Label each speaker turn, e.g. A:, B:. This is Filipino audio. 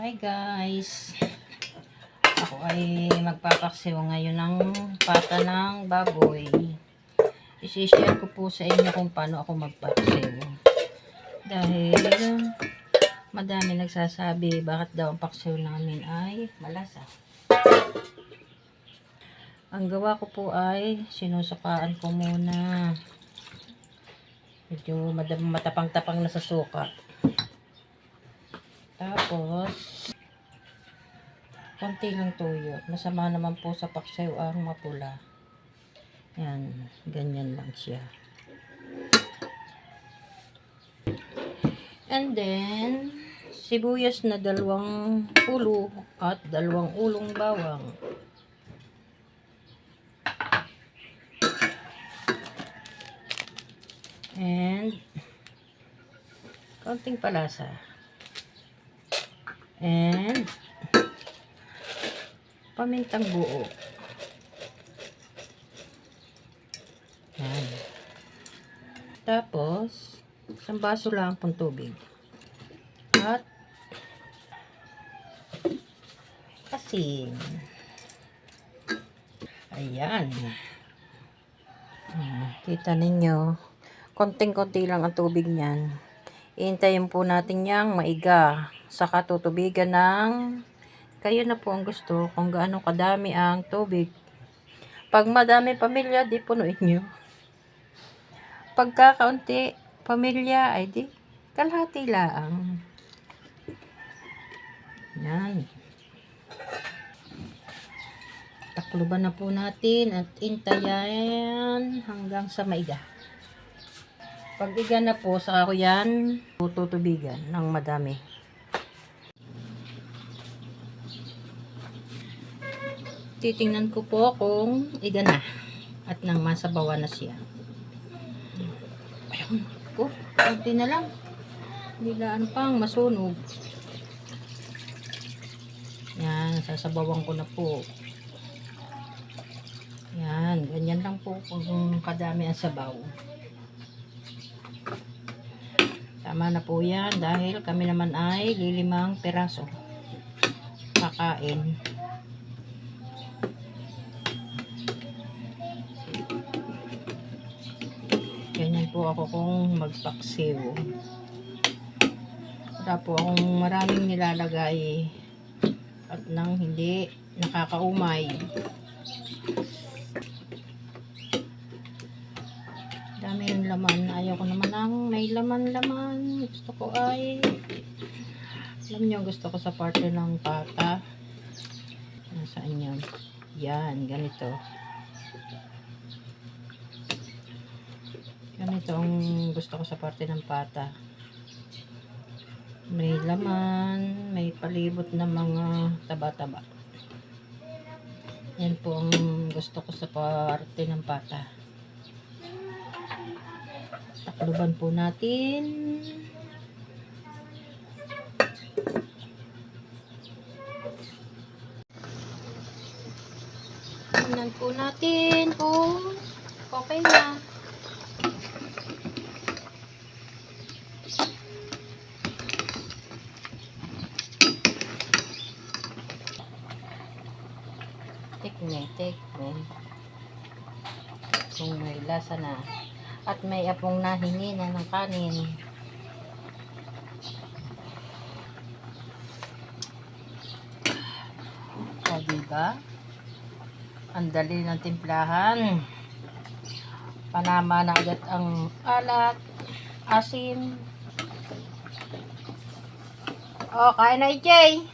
A: Hi guys! Ako ay magpapaksiw ngayon ng pata ng baboy. Isishare ko po sa inyo kung paano ako magpaksiw. Dahil madami nagsasabi bakit daw ang paksiw namin ay malasa. Ang gawa ko po ay sinusukaan ko muna. Medyo matapang-tapang na sa suka. Tapos, konti lang tuyo. Masama naman po sa paksiw ang mapula. Yan, ganyan lang siya. And then, sibuyas na dalawang ulo at dalawang ulong bawang. And, konting palasa. And, pamintang buo. Yan. Tapos, isang baso lang pong tubig. At, asin. Ayan. Hmm, kita ninyo, konting-konti lang ang tubig niyan. Iintayin po natin yang maiga. Saka tutubigan ng kayo na po ang gusto kung gaano kadami ang tubig. Pag madami pamilya, di punuin nyo. Pagka kaunti pamilya, ay di kalahati lang. Yan. Takluban na po natin at intayan hanggang sa maiga. Pag na po, saka ko yan tutubigan ng madami. Titingnan ko po kung iga na at nang masabawa na siya. Ayun po, konti na lang. Bilaan pang masunog. Yan, sasabawan ko na po. Yan, ganyan lang po kung kadami ang sabaw. Tama na po yan dahil kami naman ay lilimang peraso. Kakain. Ganyan po ako kung magpaksiw. Wala po akong maraming nilalagay at nang hindi nakakaumay. Dami yung laman. Ayaw ko naman ng may laman-laman. Gusto ko ay alam niyo, gusto ko sa parte ng pata. Nasaan yun? Yan, ganito. Ganito ang gusto ko sa parte ng pata. May laman, may palibot na mga taba-taba. Yan po ang gusto ko sa parte ng pata. Takluban po natin. Tingnan po natin kung okay na. Tikme, tikme. Kung may lasa na. At may apong nahingi na ng kanin. O, diba? Ang dali ng timplahan. Panama na agad ang alat, asin. O, kain na, Jay.